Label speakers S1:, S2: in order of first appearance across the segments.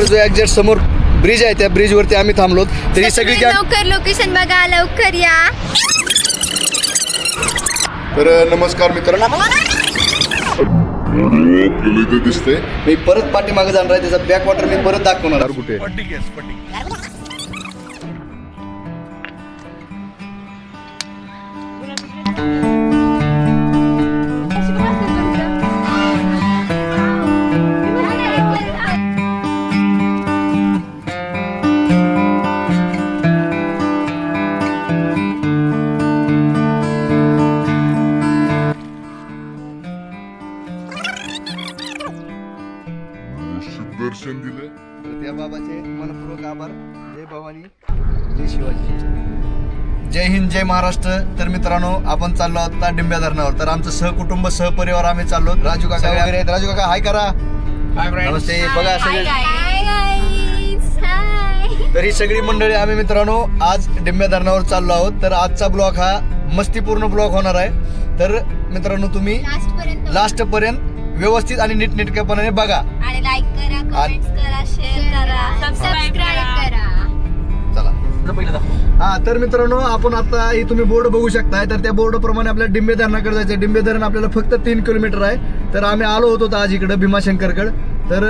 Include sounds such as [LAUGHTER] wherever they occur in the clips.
S1: बरोबर जो एक्झॅक्ट समोर ब्रिज आहे त्या ब्रिजवरती आम्ही थांबलो तर ही सगळी गॅग
S2: लवकर लोकेशन बघा लवकर या.
S1: तर नमस्कार मित्रांनो.
S3: दिसते
S1: मी परत पाठीमागे जाणार आहे त्याचा बॅक वॉटर मी परत दाखवणार.
S3: कुठे? दर्शन
S1: तर त्या बाबाचे मनपूर्वक आभार. जय भवानी जय शिवाजी. जय हिंद जय महाराष्ट्र. तर मित्रांनो आपण चाललो आहोत आता डिंब्या धरणावर. तर आमचं सहकुटुंब सहपरिवार आम्ही चाललो राजू काका वगैरे आहेत. राजू काका हाय करा. नमस्ते. बघा सगळे तर ही सगळी मंडळी आम्ही मित्रांनो आज डिंब्या धरणावर चाललो आहोत. तर आजचा ब्लॉग हा मस्तीपूर्ण ब्लॉग होणार आहे. तर मित्रांनो तुम्ही
S2: लास्ट पर्यंत
S1: व्यवस्थित आणि नीटनेटकेपणाने बघा.
S2: आणि लाईक करा कमेंट्स करा शेअर करा. सबस्क्राईब करा.
S1: चला. हा तर मित्रांनो आपण आता ही तुम्ही बोर्ड बघू शकताय. तर त्या बोर्ड प्रमाणे आपल्याला डिंबे धरणाकडे जायचं डिंबे धरण आपल्याला फक्त तीन किलोमीटर आहे. तर आम्ही आलो होतो आज इकडे भीमाशंकरकडे. तर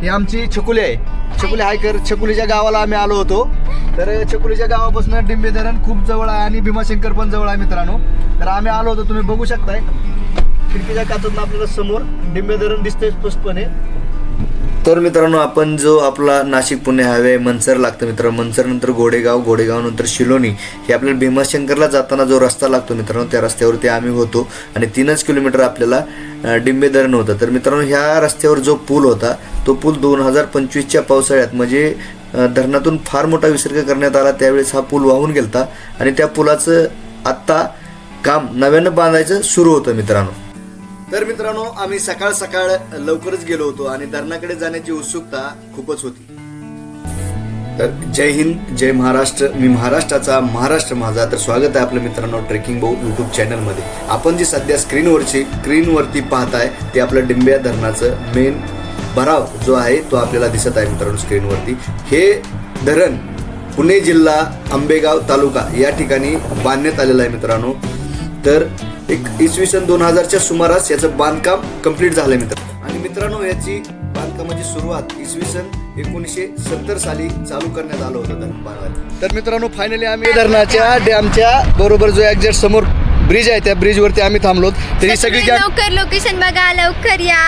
S1: ही आमची छकुली आहे. छकुली हाय कर. छकुलीच्या गावाला आम्ही आलो होतो. तर छकुलीच्या गावापासून डिंबे धरण खूप जवळ आहे आणि भीमाशंकर पण जवळ आहे मित्रांनो. तर आम्ही आलो होतो. तुम्ही बघू शकताय. खिडकीच्या काचातून आपल्याला समोर डिंबे धरण दिसतंय स्पष्टपणे. तर मित्रांनो आपण जो आपला नाशिक पुणे हायवे मनसर लागतं मित्र मनसर नंतर घोडेगाव घोडेगाव नंतर शिलोनी हे आपल्याला भीमाशंकरला जाताना जो रस्ता लागतो मित्रांनो त्या रस्त्यावरती आम्ही होतो आणि तीनच किलोमीटर आपल्याला डिंबे धरण होतं. तर मित्रांनो ह्या रस्त्यावर जो पूल होता तो पूल दोन हजार पंचवीसच्या पावसाळ्यात म्हणजे धरणातून फार मोठा विसर्ग करण्यात आला त्यावेळेस हा पूल वाहून गेलता आणि त्या पुलाचं आत्ता काम नव्यानं बांधायचं सुरू होतं मित्रांनो. तर मित्रांनो आम्ही सकाळ सकाळ लवकरच गेलो होतो आणि धरणाकडे जाण्याची उत्सुकता खूपच होती. तर जय हिंद जय महाराष्ट्र. मी महाराष्ट्राचा महाराष्ट्र माझा. तर स्वागत आहे आपलं मित्रांनो ट्रेकिंग भाऊ यूट्यूब चॅनलमध्ये. आपण जी सध्या स्क्रीनवरची स्क्रीनवरती पाहताय ते आपलं डिंब्या धरणाचं मेन भराव जो आहे तो आपल्याला दिसत आहे मित्रांनो स्क्रीनवरती. हे धरण पुणे जिल्हा आंबेगाव तालुका या ठिकाणी बांधण्यात आलेलं आहे मित्रांनो. तर एक इसवी सन दोन हजारच्या सुमारास याचं बांधकाम कंप्लीट झालंय मित्र. आणि मित्रांनो याची बांधकामाची सुरुवात इसवी सन एकोणीसशे सत्तर साली चालू करण्यात आलं होतं धरण तर मित्रांनो फायनली आम्ही धरणाच्या डॅमच्या बरोबर जो एक्झॅक्ट समोर ब्रिज आहे त्या ब्रिजवरती आम्ही थांबलो तर सगळी गॅग
S2: लवकर लोकेशन बघा लवकर या.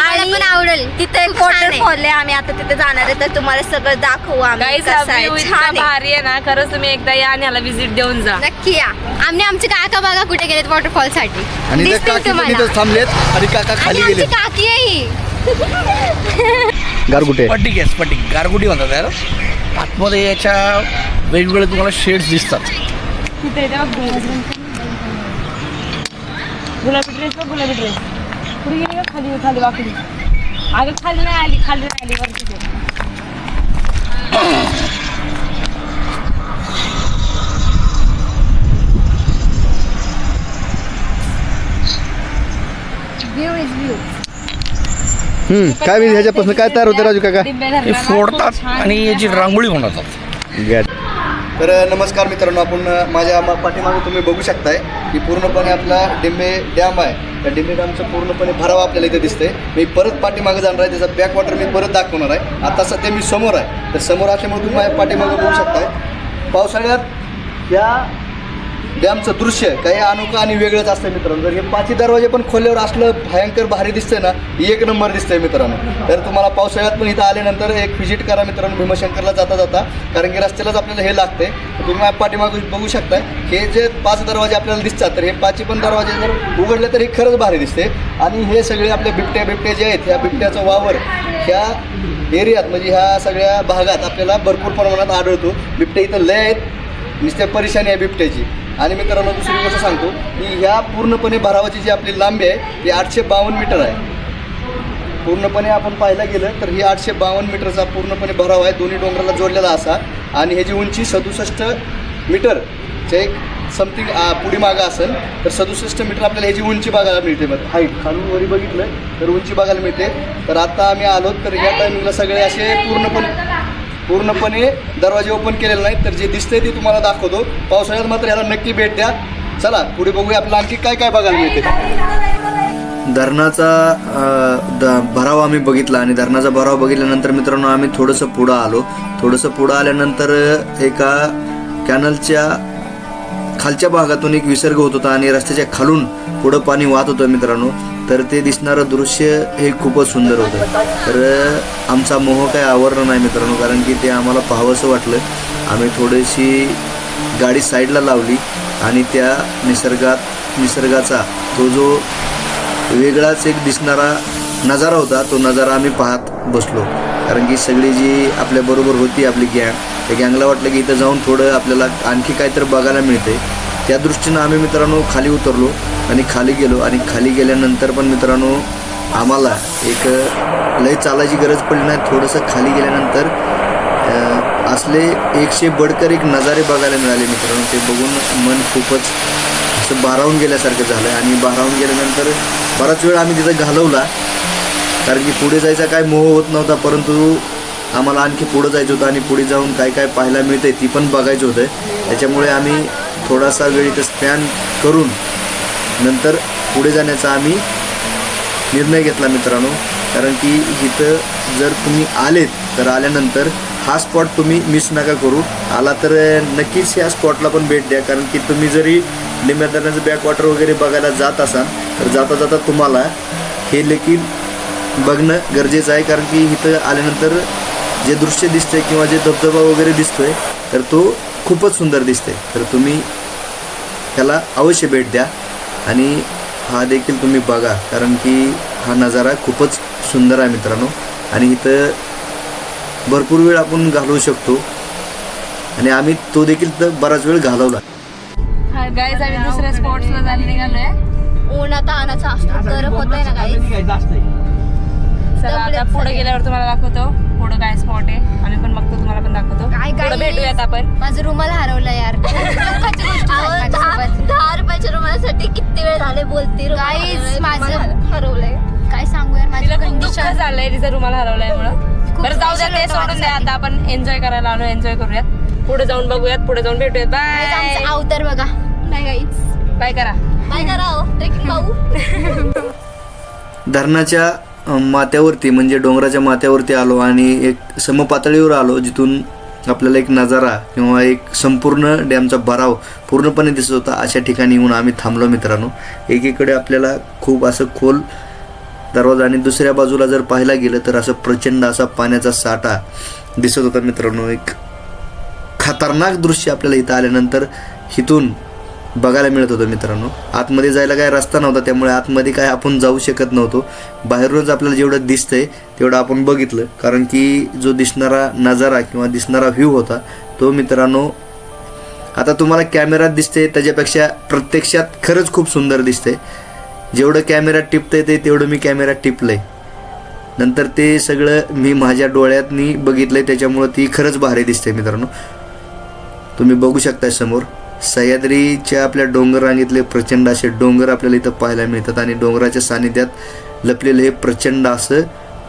S2: आणि पण आवडेल.
S4: तिथे
S2: खूप छान आहे.
S4: वॉटरफॉल आहे. आम्ही आता तिथे जाणार आहे तर तुम्हाला सगळं दाखवू आम्ही कसं आहे. छान आहे.
S5: भारी आहे ना. खरंच तुम्ही एकदा या आणि ह्याला व्हिजिट देऊन जा.
S2: नक्की या. आम्ही आमचे काका बघा कुठे गेलेत वॉटरफॉलसाठी
S1: आणि ते
S2: दिसतील
S1: काकी पण
S2: तुम्हाला.
S1: इथंच थांबलेत. आणि काका खाली
S2: आमची
S1: गेले
S2: काकी आहे ही. [LAUGHS]
S1: गारगुटे.
S6: स्फटिक आहे स्फटिक. गारगुटी म्हणतात यार आतमध्ये याच्या वेगवेगळे तुम्हाला शेड्स दिसतात.
S5: गुलाबी ड्रेस बघ गुलाबी ड्रेस पुढे गेली का खाली? खाली वाकडी. अगं खाली नाही आली खाली नाही आली वरती ते.
S1: हम्म काय मी ह्याच्यापासून काय तयार होतं राजू काका?
S6: हे फोडतात आणि याची रांगोळी बनवतात.
S1: तर नमस्कार मित्रांनो आपण माझ्या पाठीमागे तुम्ही बघू शकताय की पूर्णपणे आपला डिंबे डॅम आहे. त्या डिंबे डॅमचं पूर्णपणे भराव आपल्याला इथे दिसतंय. मी परत पाठीमागे जाणार आहे. त्याचा बॅक वॉटर मी परत दाखवणार आहे. आता सध्या मी समोर आहे. तर समोर असल्यामुळे तुम्ही माझ्या पाठीमागे बघू शकताय. पावसाळ्यात या डॅमचं दृश्य काही अनोखं आणि वेगळंच असतं मित्रांनो. जर हे पाचही दरवाजे पण खोल्यावर असलं भयंकर भारी दिसतंय ना एक नंबर दिसतंय मित्रांनो. तर तुम्हाला पावसाळ्यात पण इथं आल्यानंतर एक व्हिजिट करा मित्रांनो भीमाशंकरला जाता जाता. कारण की रस्त्यालाच आपल्याला हे लागते तुम्ही पाठीमाग बघू शकता हे जे पाच दरवाजे आपल्याला दिसतात तर हे पाचही पण दरवाजे जर उघडले तर हे खरंच भारी दिसते आणि हे सगळे आपले बिबट्या बिबटे जे आहेत ह्या बिबट्याचा वावर ह्या एरियात म्हणजे ह्या सगळ्या भागात आपल्याला भरपूर प्रमाणात आढळतो. बिबटे इथं लय आहेत. नुसत्या परेशानी आहे बिबट्याची. आणि मित्रांनो दुसरी गोष्ट सांगतो की ह्या पूर्णपणे भरावाची जी आपली लांबी आहे ती आठशे बावन्न मीटर आहे. पूर्णपणे आपण पाहायला गेलं तर ही आठशे बावन्न मीटरचा पूर्णपणे भराव आहे दोन्ही डोंगराला जोडलेला असा. आणि ह्याची उंची सदुसष्ट मीटरचे एक
S7: समथिंग पुढी मागं असेल तर सदुसष्ट मीटर आपल्याला ह्याची उंची बघायला मिळते मग हाईट खालून वरी बघितलं तर उंची बघायला मिळते. तर आता आम्ही आलो तर ह्या टायमिंगला सगळे असे पूर्णपणे पूर्णपणे दरवाजे ओपन केलेले नाहीत तर जे दिसतंय ते तुम्हाला दाखवतो. पावसाळ्यात मात्र ह्याला नक्की भेट द्या. चला पुढे बघूया आपल्याला आणखी काय काय बघायला मिळते धरणाचा द भराव आम्ही बघितला आणि धरणाचा भराव बघितल्यानंतर मित्रांनो आम्ही थोडंसं पुढं आलो. थोडंसं पुढं आल्यानंतर एका कॅनलच्या खालच्या भागातून एक विसर्ग होत होता आणि रस्त्याच्या खालून पुढं पाणी वाहत होतं मित्रांनो. तर ते दिसणारं दृश्य हे खूपच सुंदर होतं. तर आमचा मोह काय आवरला नाही मित्रांनो कारण की ते आम्हाला पाहावंसं वाटलं. आम्ही थोडीशी गाडी साईडला लावली आणि त्या निसर्गात निसर्गाचा तो जो वेगळाच एक दिसणारा नजारा होता तो नजारा आम्ही पाहत बसलो. कारण की सगळी जी आपल्याबरोबर होती आपली गँग त्या गँगला वाटलं की इथं जाऊन थोडं आपल्याला आणखी काहीतरी बघायला मिळते त्या दृष्टीनं आम्ही मित्रांनो खाली उतरलो आणि खाली गेलो. आणि खाली गेल्यानंतर पण मित्रांनो आम्हाला एक लय चालायची गरज पडली नाही. थोडंसं खाली गेल्यानंतर असले एकशे बडकर एक नजारे बघायला मिळाले मित्रांनो. ते बघून मन खूपच असं बारावून गेल्यासारखं झालं आणि बारावून गेल्यानंतर बराच वेळ आम्ही तिथं घालवला. कारण की पुढे जायचा काय मोह होत नव्हता परंतु आम्हाला आणखी पुढं जायचं होतं आणि पुढे जाऊन काय काय पाहायला मिळते ती पण बघायचं होतं. त्याच्यामुळे आम्ही थोडासा वेळ इथं स्पॅन करून नंतर पुढे जाण्याचा आम्ही निर्णय घेतला मित्रांनो. कारण की इथं जर तुम्ही आलेत तर आल्यानंतर हा स्पॉट तुम्ही मिस नका करू. आला तर नक्कीच या स्पॉटला पण भेट द्या. कारण की तुम्ही जरी निम्याधरणाचं बॅकवॉटर वगैरे बघायला जात असाल तर जाता जाता तुम्हाला हे लेखील बघणं गरजेचं आहे. कारण की इथं आल्यानंतर जे दृश्य दिसतंय किंवा जे धबधबा वगैरे दिसतोय तर तो खूपच सुंदर दिसते तर तुम्ही त्याला अवश्य भेट द्या. आणि हा देखील तुम्ही बघा कारण की हा नजारा खूपच सुंदर आहे मित्रांनो. आणि इथं भरपूर वेळ आपण घालवू शकतो. आणि आम्ही तो देखील तर बराच वेळ घालवला.
S5: गाईज आम्ही दुसऱ्या स्पॉट्सला जायला निघालोय.
S4: उन्हात आणाचा असतो गरम होत आहे ना काही
S5: चला आता पुढे गेल्यावर तुम्हाला दाखवतो पुढं काय स्पॉट आहे. आम्ही पण बघतो तुम्हाला पण दाखवतो.
S8: काय काय
S5: पुढं भेटूयात आपण.
S8: माझं रुमाल हरवलं यार. [LAUGHS] दुःखाची गोष्ट माझ्यासोबत.
S4: दहा रुपयाच्या रुमालासाठी किती वेळ झाले बोलते रुमाल
S8: Guys,
S4: हरवलंय,
S8: माझं-
S4: रुमाल हरवलंय.
S8: काय सांगू यार माझी
S5: तिला खूप दुःख
S8: कंडिशन
S5: झालंय तिचा रुमाल हरवलाय मुळे
S8: खूप
S5: बरं जाऊ द्या
S8: special
S5: ते
S8: होतं
S5: सोडून द्या. आता आपण एन्जॉय करायला आलो एन्जॉय करूयात. पुढे जाऊन बघूयात पुढे जाऊन भेटूयात. बाय
S8: आमचा अवतार बघा. नाही गाईच
S5: बाय करा.
S4: काय करा ट्रेकिंग भाऊ
S7: धरणाच्या [LAUGHS] माथ्यावरती म्हणजे डोंगराच्या माथ्यावरती आलो आणि एक समपातळीवर आलो जिथून आपल्याला एक नजारा किंवा एक संपूर्ण डॅमचा भराव पूर्णपणे दिसत होता अशा ठिकाणी येऊन आम्ही थांबलो मित्रांनो. एकीकडे आपल्याला खूप असं खोल दरवाजा आणि दुसऱ्या बाजूला जर पाहायला गेलं तर असं प्रचंड असा पाण्याचा साठा दिसत होता मित्रांनो. एक खतरनाक दृश्य आपल्याला इथं आल्यानंतर इथून बघायला मिळत होतं मित्रांनो. आतमध्ये जायला काय रस्ता नव्हता त्यामुळे आतमध्ये काय आपण जाऊ शकत नव्हतो. बाहेरूनच आपल्याला जेवढं दिसतंय तेवढं आपण बघितलं. कारण की जो दिसणारा नजारा किंवा दिसणारा व्ह्यू होता तो मित्रांनो आता तुम्हाला कॅमेरात दिसते त्याच्यापेक्षा प्रत्यक्षात खरंच खूप सुंदर दिसते जेवढं कॅमेऱ्यात टिपतंय ते तेवढं मी कॅमेऱ्यात टिपलंय. नंतर ते सगळं मी माझ्या डोळ्यातनी बघितलंय त्याच्यामुळं ती खरंच भारी दिसते मित्रांनो. तुम्ही बघू शकता समोर. सह्याद्रीच्या आपल्या डोंगर रांगेतले प्रचंड असे डोंगर आपल्याला इथं पाहायला मिळतात आणि डोंगराच्या सानिध्यात लपलेलं हे प्रचंड असं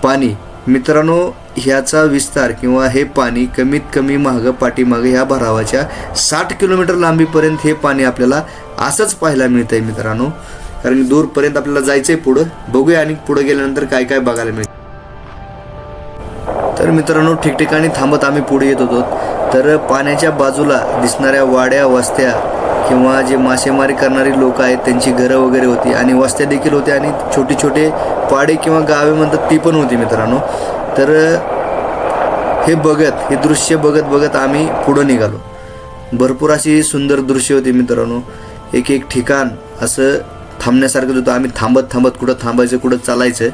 S7: पाणी. मित्रांनो ह्याचा विस्तार किंवा हे पाणी कमीत कमी मागं पाठीमागं ह्या भरावाच्या साठ किलोमीटर लांबीपर्यंत हे पाणी आपल्याला असंच पाहायला मिळतं आहे मित्रांनो. कारण दूरपर्यंत आपल्याला जायचं आहे पुढं. बघूया आणि पुढं गेल्यानंतर काय काय बघायला मिळतं तर मित्रांनो ठिकठिकाणी थांबत आम्ही पुढे येत होतो. तर पाण्याच्या बाजूला दिसणाऱ्या वाड्या वस्त्या किंवा जे मासेमारी करणारी लोक आहेत त्यांची घरं वगैरे होती आणि वस्त्या देखील होत्या आणि छोटे छोटे पाडे किंवा गावे म्हणतात ती पण होती मित्रांनो. तर हे बघत हे दृश्य बघत बघत आम्ही पुढं निघालो. भरपूर अशी सुंदर दृश्य होती मित्रांनो. एक एक ठिकाण असं थांबण्यासारखंच होतं. आम्ही थांबत थांबत कुठं थांबायचं कुठं चालायचं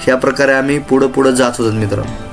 S7: ह्या प्रकारे आम्ही पुढं पुढं जात होतो मित्रांनो.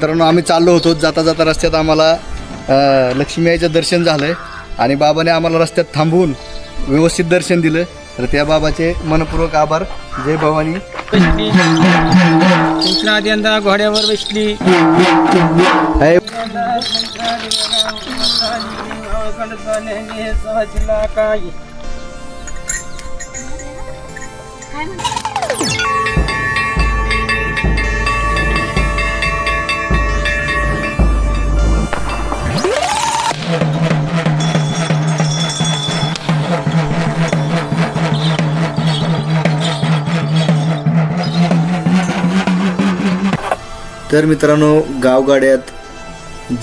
S7: मित्रांनो आम्ही चाललो होतो. जाता जाता रस्त्यात आम्हाला लक्ष्मी आईचं दर्शन झालं आणि बाबाने आम्हाला रस्त्यात थांबवून व्यवस्थित दर्शन दिलं. तर त्या बाबाचे मनपूर्वक आभार. जय भवानी.
S9: यंदा घोड्यावर बसली.
S7: आहे तर मित्रांनो गावगाड्यात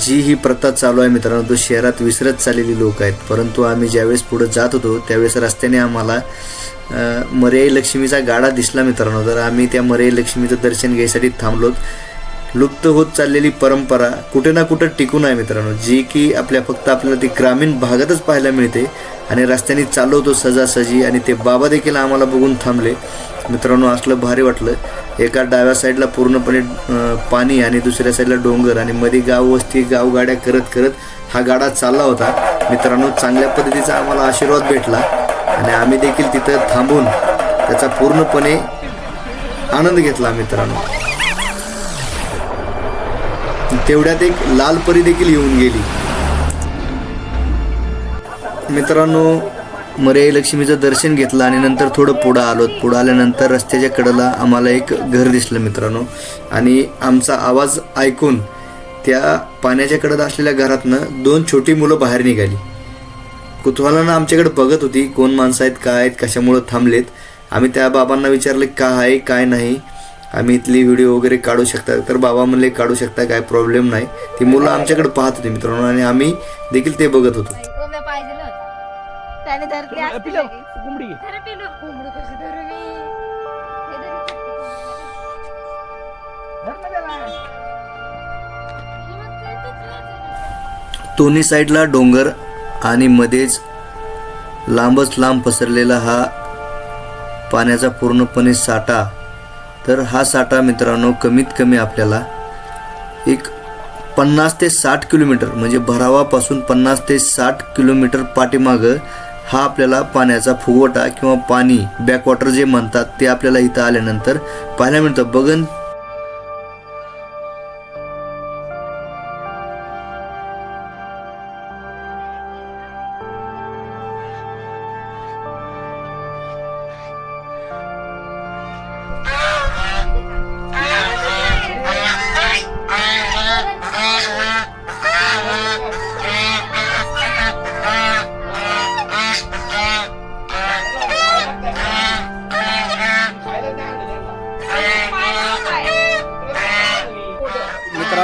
S7: जी ही प्रथा चालू आहे मित्रांनो तो शहरात विसरत चाललेली लोक आहेत. परंतु आम्ही ज्यावेळेस पुढे जात होतो त्यावेळेस रस्त्याने आम्हाला मर्याई लक्ष्मीचा गाडा दिसला मित्रांनो. तर आम्ही त्या मर्याई लक्ष्मीचं दर्शन घ्यायसाठी थांबलोत लुप्त होत चाललेली परंपरा कुठे ना कुठं टिकून आहे मित्रांनो. जी की आपल्या फक्त आपल्याला ती ग्रामीण भागातच पाहायला मिळते आणि रस्त्याने चालवतो सजासजी आणि ते बाबा देखील आम्हाला बघून थांबले. मित्रांनो असलं भारी वाटलं. एका डाव्या साईडला पूर्णपणे पाणी आणि दुसऱ्या साईडला डोंगर आणि मध्ये गाव वस्ती गावगाड्या करत करत हा गाडा चालला होता. मित्रांनो चांगल्या पद्धतीचा आम्हाला आशीर्वाद भेटला आणि आम्ही देखील तिथं थांबून त्याचा पूर्णपणे आनंद घेतला मित्रांनो. तेवढ्यात एक लाल परी देखील येऊन गेली. मित्रांनो मर्याई लक्ष्मीचं दर्शन घेतलं आणि नंतर थोडं पुढं आलो. पुढं आल्यानंतर रस्त्याच्या कडेला आम्हाला एक घर दिसलं मित्रांनो. आणि आमचा आवाज ऐकून त्या पाण्याच्या कडेला असलेल्या घरातनं दोन छोटी मुलं बाहेर निघाली. कुतूहलानं आमच्याकडे बघत होती कोण माणसं आहेत काय आहेत कशामुळं थांबलेत. आम्ही त्या बाबांना विचारले का आहे काय नाही? आम्ही इथली व्हिडिओ वगैरे काढू शकता? तर बाबा म्हणले काढू शकता काय प्रॉब्लेम नाही. ती मुलं आमच्याकडे पाहत होती मित्रांनो आणि आम्ही देखील ते बघत होतो.
S8: त्याने धरते असते लगेच.
S6: कोंबडी
S8: धर पिलू. कोंबडं कसं धरू मी? हे धरू शकते कोंबडं.
S7: दोन्ही साईडला डोंगर आणि मध्येच लांबच लांब पसरलेला हा पाण्याचा पूर्णपणे साठा तर हा साठा मित्रांनो कमीत कमी आपल्याला एक पन्नास ते साठ किलोमीटर म्हणजे भरावापासून पन्नास ते साठ किलोमीटर पाठीमागं हा आपल्याला पाण्याचा फुगवटा किंवा पाणी बॅकवॉटर जे म्हणतात ते आपल्याला इथं आल्यानंतर पाहायला मिळतं. बघन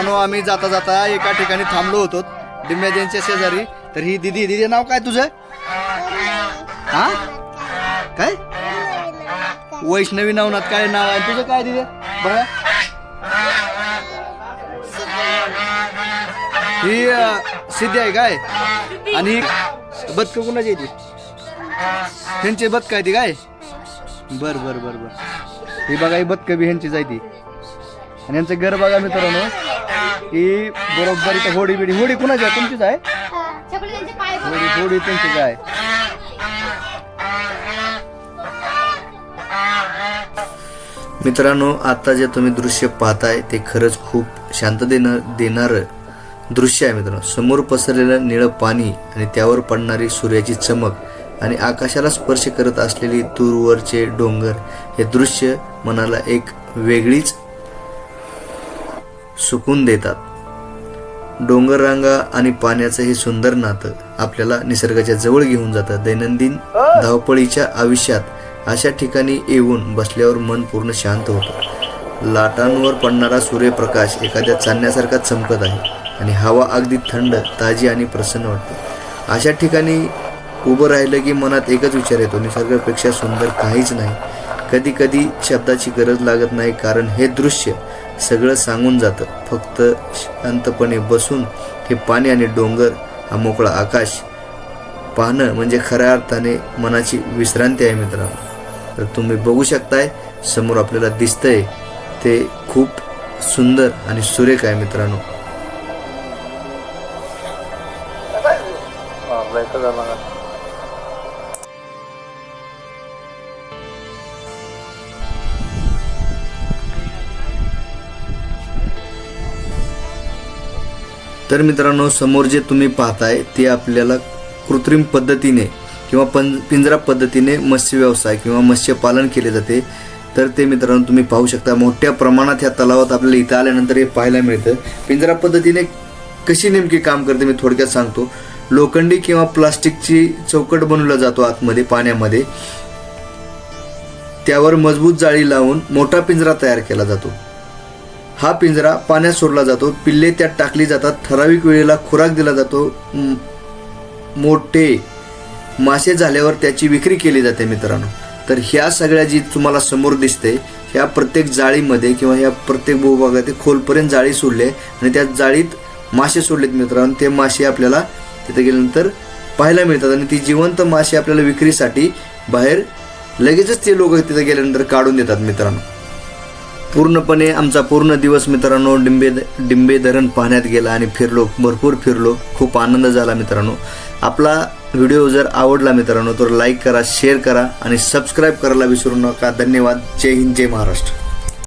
S7: मित्रांनो आम्ही जाता जाता एका ठिकाणी थांबलो होतो डिम्याजींच्या शेजारी. तर ही दिदी दिदी नाव काय तुझं? हा? काय? वैष्णवी नवनाथ काय नाव आहे? तुझं काय दिदी? बर. ही सिद्धी आहे काय? आणि बदक कुणाची आहे ती? ह्यांची बदक आहे ती काय? बर बर बर बर. ही बघा ही बदक बी ह्यांची जायती आणि यांचं घर बघा मित्रांनो. ही बरोबर इथं होडी बिडी. होडी कुणाची आहे? तुमचीच आहे? होडी होडी तुमचीच आहे. मित्रांनो आता जे तुम्ही दृश्य पाहताय ते खरंच खूप शांततेनं देणारं दृश्य आहे मित्रांनो. समोर पसरलेलं निळं पाणी आणि त्यावर पडणारी सूर्याची चमक आणि आकाशाला स्पर्श करत असलेली दूरवरचे डोंगर हे दृश्य मनाला एक वेगळीच सुकून देतात. डोंगररांगा आणि पाण्याचं हे सुंदर नातं आपल्याला निसर्गाच्या जवळ घेऊन जातं. दैनंदिन धावपळीच्या आयुष्यात अशा ठिकाणी येऊन बसल्यावर मन पूर्ण शांत होतं. लाटांवर पडणारा सूर्यप्रकाश एखाद्या चांदण्यासारखा चमकत आहे आणि हवा अगदी थंड ताजी आणि प्रसन्न वाटते. अशा ठिकाणी उभं राहिलं की मनात एकच विचार येतो निसर्गापेक्षा सुंदर काहीच नाही. कधी कधी शब्दाची गरज लागत नाही कारण हे दृश्य सगळं सांगून जातं. फक्त शांतपणे बसून हे पाणी आणि डोंगर हा मोकळा आकाश पाहणं म्हणजे खऱ्या अर्थाने मनाची विश्रांती आहे मित्रांनो. तर तुम्ही बघू शकताय समोर आपल्याला दिसतंय ते खूप सुंदर आणि सुरेख आहे मित्रांनो. तर मित्रांनो समोर जे तुम्ही पाहताय ते आपल्याला कृत्रिम पद्धतीने किंवा पं पिंजरा पद्धतीने मत्स्य व्यवसाय किंवा मत्स्यपालन केले जाते. तर ते मित्रांनो तुम्ही पाहू शकता मोठ्या प्रमाणात ह्या तलावात आपल्याला इथं आल्यानंतर हे पाहायला मिळतं. पिंजरा पद्धतीने कशी नेमकी काम करते मी थोडक्यात सांगतो. लोखंडी किंवा प्लास्टिकची चौकट बनवला जातो आतमध्ये पाण्यामध्ये. त्यावर मजबूत जाळी लावून मोठा पिंजरा तयार केला जातो. हा पिंजरा पाण्यात सोडला जातो. पिल्ले त्यात टाकली जातात. ठराविक वेळेला खुराक दिला जातो. मोठे मासे झाल्यावर त्याची विक्री केली जाते मित्रांनो. तर ह्या सगळ्या जी तुम्हाला समोर दिसते ह्या प्रत्येक जाळीमध्ये किंवा ह्या प्रत्येक भूभागात खोलपर्यंत जाळी सोडले आणि त्या जाळीत मासे सोडलेत मित्रांनो. ते मासे आपल्याला तिथे गेल्यानंतर पाहायला मिळतात आणि ती जिवंत मासे आपल्याला विक्रीसाठी बाहेर लगेचच ते लोक तिथे गेल्यानंतर काढून देतात मित्रांनो. पूर्णपणे आमचा पूर्ण दिवस मित्रांनो डिंबे डिंबे धरण पाहण्यात गेला आणि फिरलो भरपूर फिरलो. खूप आनंद झाला मित्रांनो. आपला व्हिडिओ जर आवडला मित्रांनो तर लाईक करा शेअर करा आणि सबस्क्राईब करायला विसरू नका. धन्यवाद. जय हिंद जय महाराष्ट्र.